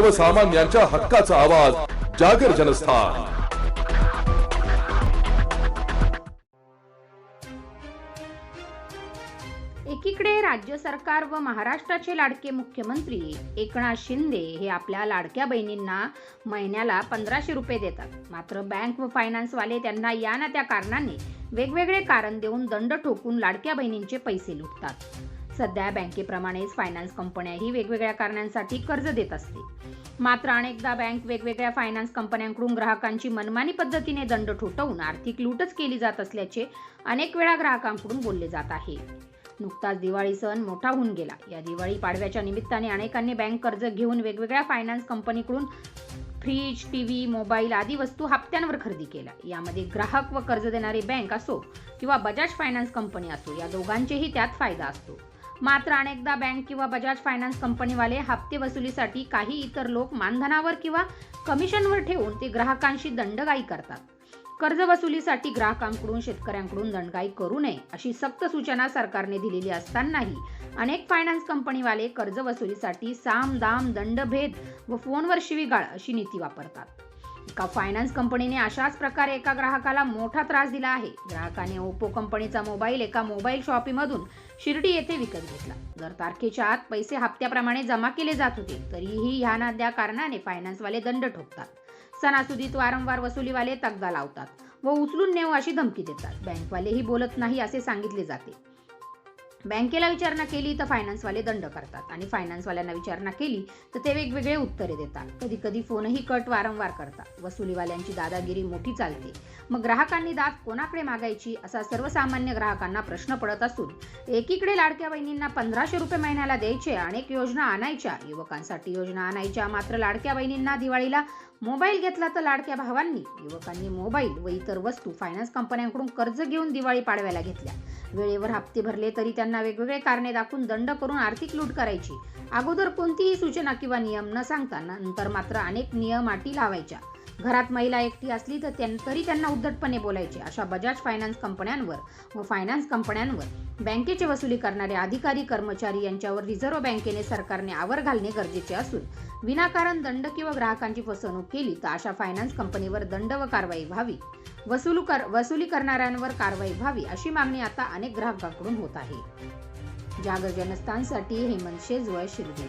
सर्वसामान्यांच्या हक्काचा आवाज जागर जनस्थान. एकीकडे राज्य सरकार व महाराष्ट्राचे लाडके मुख्यमंत्री एकनाथ शिंदे हे आपल्या लाडक्या बहिणींना महिन्याला पंधराशे रुपये देतात. मात्र बँक व फायनान्सवाले त्यांना या ना त्या कारणाने वेगवेगळे कारण देऊन दंड ठोकून लाडक्या बहिणींचे पैसे लुटतात. सध्या बँकेप्रमाणेच फायनान्स कंपन्याही वेगवेगळ्या कारणांसाठी कर्ज देत असते. मात्र अनेकदा बँक वेगवेगळ्या फायनान्स कंपन्यांकडून ग्राहकांची मनमानी पद्धतीने दंड ठोठवून आर्थिक लूटच केली जात असल्याचे अनेक वेळा ग्राहकांकडून बोलले जात आहे. नुकताच दिवाळी सण मोठा होऊन गेला. या दिवाळी पाडव्याच्या निमित्ताने अनेकांनी बँक कर्ज घेऊन वेगवेगळ्या फायनान्स कंपनीकडून फ्रीज टीव्ही मोबाईल आदी वस्तू हप्त्यांवर खरेदी केल्या. यामध्ये ग्राहक व कर्ज देणारी बँक असो किंवा बजाज फायनान्स कंपनी असो या दोघांचेही त्यात फायदा असतो. मात्र अनेकदा बँक किंवा बजाज फायनान्स कंपनीवाले हप्ते वसुलीसाठी काही इतर लोक मानधनावर किंवा कमिशनवर ठेवून ते ग्राहकांशी दंडगाई करतात. कर्ज वसुलीसाठी ग्राहकांकडून शेतकऱ्यांकडून दंडगाई करू नये अशी सक्त सूचना सरकारने दिलेली असतानाही अनेक फायनान्स कंपनीवाले कर्ज वसुलीसाठी साम दाम दंडभेद व फोनवर शिवीगाळ अशी नीती वापरतात. एका फायनान्स कंपनीने अशाच प्रकारे एका ग्राहकाला मोठा त्रास दिला आहे? ग्राहकाने ओप्पो कंपनीचा मोबाईल एका मोबाईल शॉपीमधून शिर्डी येथे विकत घेतला. जर तारखेच्या आत पैसे हप्त्याप्रमाणे जमा केले जात होते तरीही ह्या नाद्या कारणाने फायनान्सवाले दंड ठोकतात. सणासुदीत वारंवार वसुलीवाले तगदा लावतात व उचलून नेऊ अशी धमकी देतात. बँकवालेही बोलत नाही असे सांगितले जाते. बँकेला विचारणा केली तर फायनान्सवाले दंड करतात. आणि फायनान्सवाल्यांना विचारणा केली तर ते वेगवेगळे उत्तरे देतात. कधी कधी फोनही कट वारंवार करतात. वसुलीवाल्यांची दादागिरी मोठी चालते. मग ग्राहकांनी दाद कोणाकडे मागायची असा सर्वसामान्य ग्राहकांना प्रश्न पडत असून एकीकडे लाडक्या बहिणींना पंधराशे रुपये महिन्याला द्यायचे अनेक योजना आणायच्या. युवकांसाठी योजना आणायच्या. मात्र लाडक्या बहिणींना दिवाळीला मोबाईल घेतला तर लाडक्या भावांनी. युवकांनी मोबाईल व इतर वस्तू फायनान्स कंपन्यांकडून कर्ज घेऊन दिवाळी पाडव्याला घेतल्या. वेळेवर हप्ते भरले तरी त्यांना वेगवेगळे कारणे दाखवून दंड करून आर्थिक लूट करायची. अगोदर कोणतीही सूचना किंवा नियम न सांगता नंतर मात्र अनेक नियम अटी लावायच्या. घरात महिला एकटी असली तर त्यां- तरी त्यांना उद्धटपणे बोलायचे. अशा बजाज फायनान्स कंपन्यांवर व फायनान्स कंपन्यांवर बँकेचे वसुली करणारे अधिकारी कर्मचारी यांच्यावर रिझर्व्ह बँकेने सरकारने आवर घालणे गरजेचे असून विनाकारण दंड किंवा ग्राहकांची फसवणूक केली तर अशा फायनान्स कंपनीवर दंड व कारवाई व्हावी. वसुलू कर वसुली करणाऱ्यांवर कारवाई व्हावी अशी मागणी आता अनेक ग्राहकांकडून होत आहे. जागर जनस्थानसाठी हेमंत शेजवळ शिर्डी